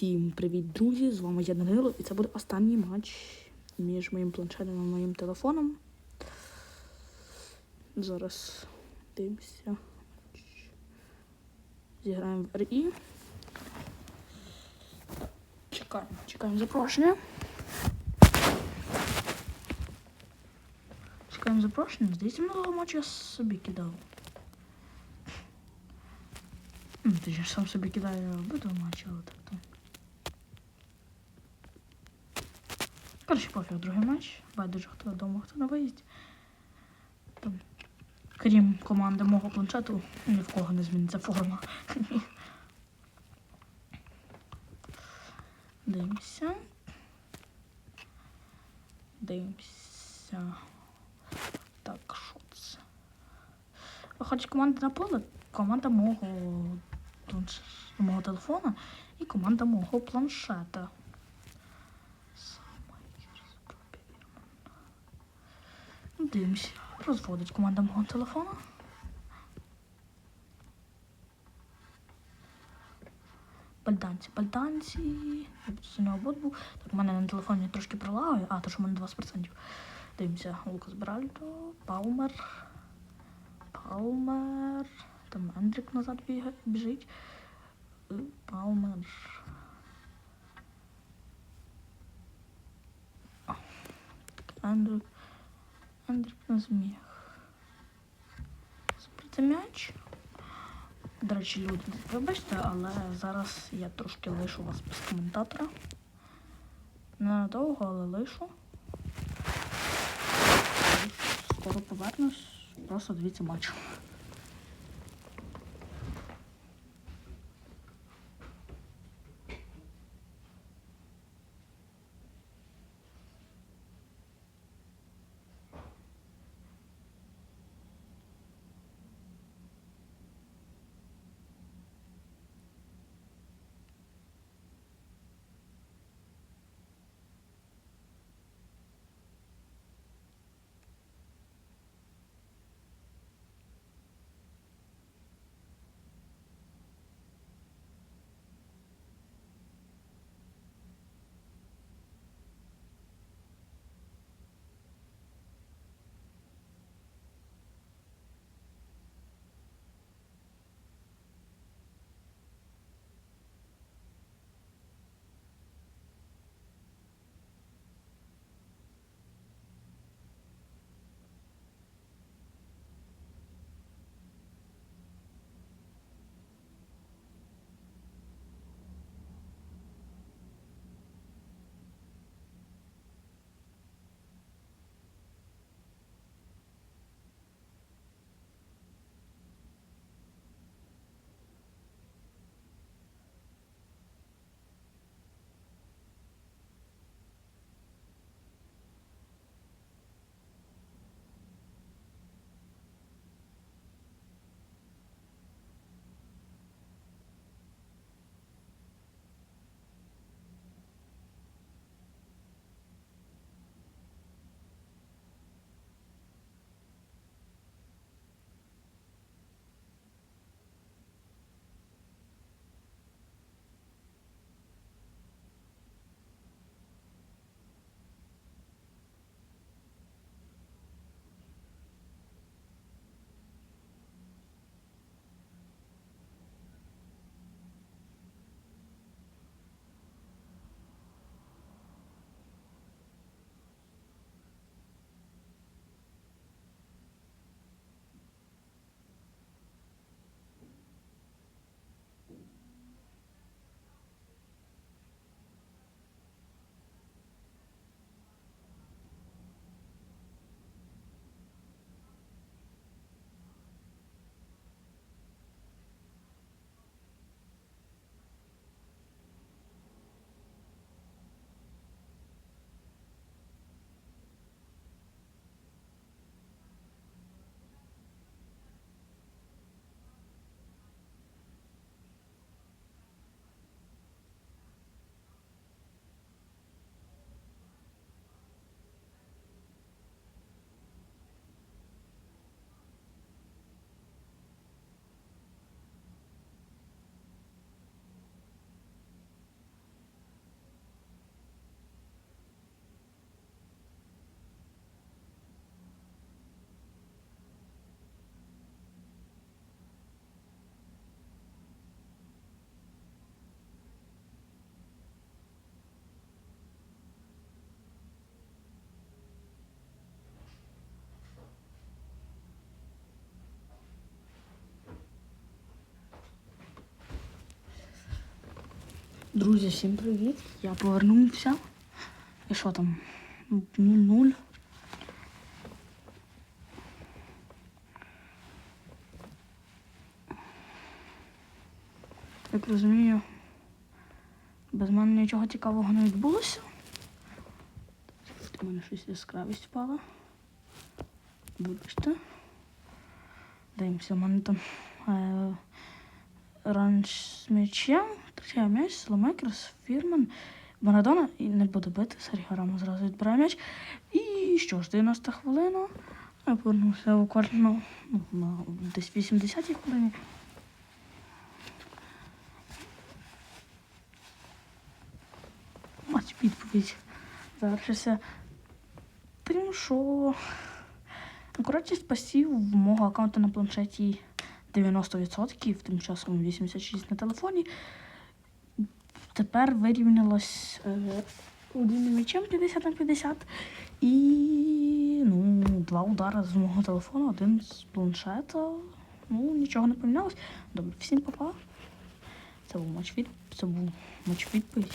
Всім привіт, друзі! З вами я Данило, і це буде останній матч між моїм планшетом і моїм телефоном. Зараз дивимося. Зіграємо в РІ. Чекаємо, чекаємо запрошення. Чекаємо запрошення. Здається, минулого матчу я собі кидав. Ти ж сам собі кидаю обидва матчі, але так то. Коротше, пофіг, другий матч. Байдуже, хто вдома, хто на виїзді. Там, крім команди мого планшету, ні в кого не зміниться форма. Дивимося. Дивимося. Так, що це? Хоч команда на поле, команда мого, мого телефона і команда мого планшета. Дивимося. Розводить команда мого телефона. Бальданці, бальданці. Бот був. Так, у мене на телефоні трошки пролагає. А, то що в мене 20%. Дивимося. Лукас Бральдо, Палмер. Палмер. Там Ендрік назад біжить. Е, Палмер. Ендрік. Ендрік не зміг. Збити м'яч. До речі, люди, вибачте, але зараз я трошки лишу вас без коментатора. Ненадовго, але лишу. Скоро повернусь. Просто дивіться матч. Друзі, всім привіт. Я повернувся. І що там? 0-0. Як розумію, без мене нічого цікавого не відбулося. У мене щось яскравість впала. Вибачте. Дивимося, у мене там е, ранж з м'ячем, третя м'яч, Сломекерс, Фірман, Марадона і не буде бити. Серхіо Рамос зразу відбирає м'яч. І що ж, 90 хвилина. Я повернувся буквально ну, на десь 80 хвилині. Матч відповідь завершився тим, що акуратність пасів мого аккаунту на планшеті 90%, тим часом 86% на телефоні. Тепер вирівнялось е, один м'ячем 50 на 50 і ну, два удари з мого телефону, один з планшета. Ну, нічого не помінялось. Добре, всім па-па. Це був матч від... Це був матч відповідь.